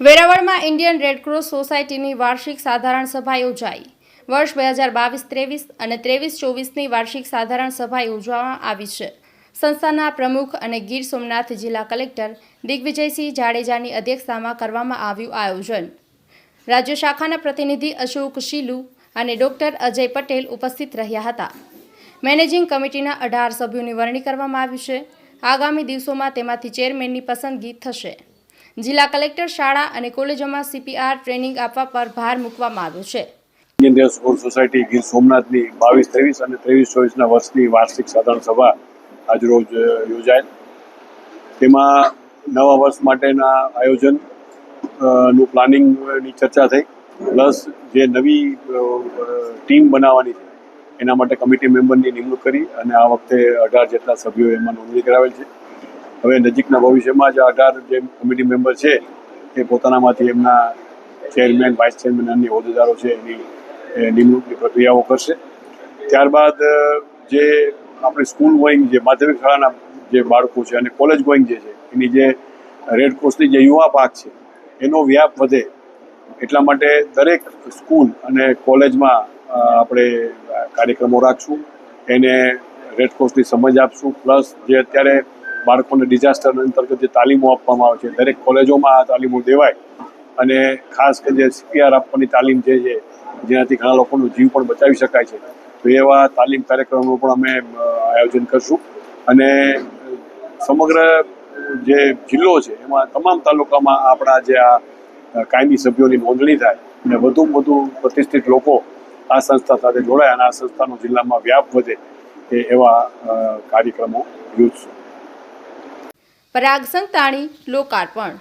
વેરાવળમાં Indian Red Cross સોસાયટીની વાર્ષિક સાધારણ સભા યોજાઈ. વર્ષ બે હજાર બાવીસ, ત્રેવીસ અને ત્રેવીસ ચોવીસની વાર્ષિક સાધારણ સભા યોજવામાં આવી છે. સંસ્થાના પ્રમુખ અને ગીર સોમનાથ જિલ્લા કલેક્ટર દિગ્વિજયસિંહ જાડેજાની અધ્યક્ષતામાં કરવામાં આવ્યું આયોજન. રાજ્ય શાખાના પ્રતિનિધિ અશોક શીલુ અને ડોક્ટર અજય પટેલ ઉપસ્થિત રહ્યા હતા. મેનેજિંગ કમિટીના અઢાર સભ્યોની વરણી કરવામાં આવી છે. આગામી દિવસોમાં તેમાંથી ચેરમેનની પસંદગી થશે. જિલ્લા કલેક્ટર શાળા અને કોલેજોમાં સીપીઆર ટ્રેનિંગ આપવા પર ભાર મૂકવામાં આવ્યો છે. ઇન્ડિયન સ્પોર્ટ સોસાયટી ગીર સોમનાથની બાવીસ, ત્રેવીસ અને ત્રેવીસ ચોવીસના વર્ષની વાર્ષિક સાધારણ સભા આજરોજ યોજાયેલ. તેમાં નવા વર્ષ માટેના આયોજનનું પ્લાનિંગની ચર્ચા થઈ, પ્લસ જે નવી ટીમ બનાવવાની છે, એના માટે કમિટી મેમ્બરની નિમણૂક કરી અને આ વખતે અઢાર જેટલા સભ્યો એમાં નોંધણી કરાવેલ છે. હવે નજીકના ભવિષ્યમાં જે અઢાર જે કમિટી મેમ્બર છે, એ પોતાનામાંથી એમના ચેરમેન, વાઇસ ચેરમેન અન્ય હોદ્દેદારો છે, એની નિમણૂકની પ્રક્રિયાઓ કરશે. ત્યારબાદ જે આપણે સ્કૂલ ગોઈંગ જે માધ્યમિક શાળાના જે બાળકો છે અને કોલેજ ગોઈંગ જે છે, એની જે રેડ ક્રોસની જે યુવા પાક છે, એનો વ્યાપ વધે. એટલા માટે દરેક સ્કૂલ અને કોલેજમાં આપણે કાર્યક્રમો રાખશું, એને રેડ ક્રોસની સમજ આપશું. પ્લસ જે અત્યારે બાળકોને ડિઝાસ્ટર અંતર્ગત જે તાલીમો આપવામાં આવે છે, દરેક કોલેજોમાં આ તાલીમો દેવાય. અને ખાસ કે જે સીપીઆર આપવાની તાલીમ જે છે, જેનાથી ઘણા લોકોનો જીવ પણ બચાવી શકાય છે. તો એવા તાલીમ કાર્યક્રમનું પણ અમે આયોજન કરશું. અને સમગ્ર, જે જિલ્લો છે, એમાં તમામ તાલુકામાં આપણા જે આ કાયમી સભ્યોની નોંધણી થાય અને વધુમાં વધુ પ્રતિષ્ઠિત લોકો આ સંસ્થા સાથે જોડાય અને આ સંસ્થાનો જિલ્લામાં વ્યાપ વધે એવા કાર્યક્રમો યોજશું. પરાગ સંતાણી લોકાર્પણ.